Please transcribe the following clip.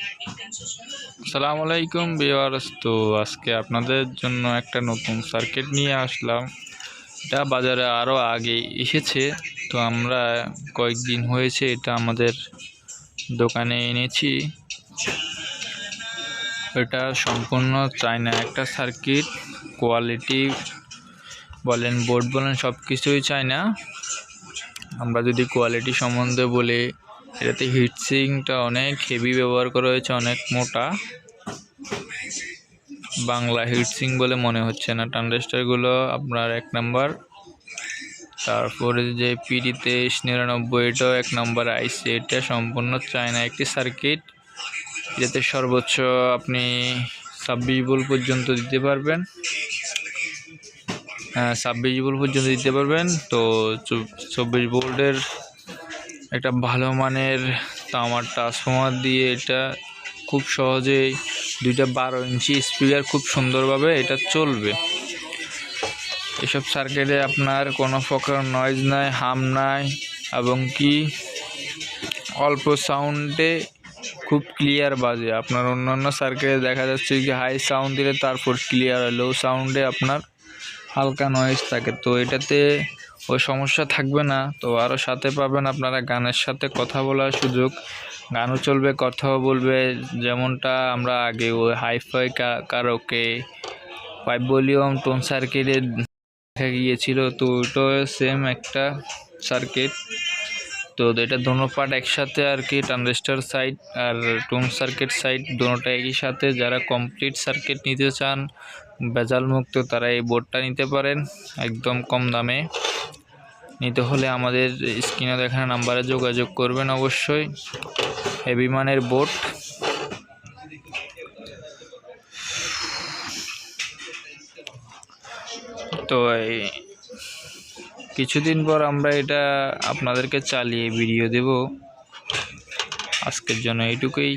আসসালামু আলাইকুম বিওয়ার্স তো আজকে আপনাদের জন্য একটা নতুন সার্কিট নিয়ে আসলাম। এটা বাজারে আরও আগে এসেছে। তো আমরা কয়েকদিন হয়েছে এটা আমাদের দোকানে এনেছি। এটা সম্পূর্ণ চায়না একটা সার্কিট কোয়ালিটি বলেন বোর্ড বলেন সব কিছুই চায়না। আমরা যদি কোয়ালিটি সম্বন্ধে বলি এটাতে হিটসিংটা অনেক হেভি ব্যবহার করা হয়েছে, অনেক মোটা। বাংলা হিটসিং বলে মনে হচ্ছে না। ট্রানজিস্টারগুলো আপনার এক নাম্বার তারপরে যে পিডি তেইশ নিরানব্বই, এটাও এক নম্বর আইসি এটা সম্পূর্ণ চায়না একটি সার্কিট এটাতে সর্বোচ্চ আপনি ছাব্বিশ ভোল্ট পর্যন্ত দিতে পারবেন। ছাব্বিশ ভোল্ট পর্যন্ত দিতে পারবেন। তো চব্বিশ ভোল্টের একটা ভালো মানের তামার ট্রান্সফর্মার দিয়ে এটা খুব সহজেই দুইটা বারো ইঞ্চি স্পিকার খুব সুন্দরভাবে এটা চলবে। এসব সার্কিটে আপনার কোনো প্রকার নয়েজ নাই হাম নাই এবং কি অল্প সাউন্ডে খুব ক্লিয়ার বাজে। আপনার অন্যান্য সার্কিটে দেখা যাচ্ছে কি হাই সাউন্ড দিলে তারপর ক্লিয়ার হয় লো সাউন্ডে আপনার হালকা নয়েজ থাকে। তো এটাতে ওই সমস্যা থাকবে না। তো আরও সাথে পাবেন আপনারা গানের সাথে কথা বলার সুযোগ। গানও চলবে, কথাও বলবে। যেমনটা আমরা আগে ওই হাইফাই কারোকে পাইপ ভলিউম টোন সার্কিটে দেখা গিয়েছিল। তো ওইটাও সেম একটা সার্কিট তো এটা দোনো পার্ট একসাথে আর কি ট্রানজিস্টার সাইড আর টোন সার্কিট সাইড দোনোটা একই সাথে। যারা কমপ্লিট সার্কিট নিতে চান ভেজাল মুক্ত তারা এই বোর্ডটা নিতে পারেন, একদম কম দামে। নিতে হলে আমাদের স্ক্রিনে দেখানো নাম্বারে যোগাযোগ করবেন অবশ্যই। হেভি মানের বোট তো কিছুদিন পর আমরা এটা আপনাদেরকে চালিয়ে ভিডিও দেব। আজকের জন্য এইটুকুই।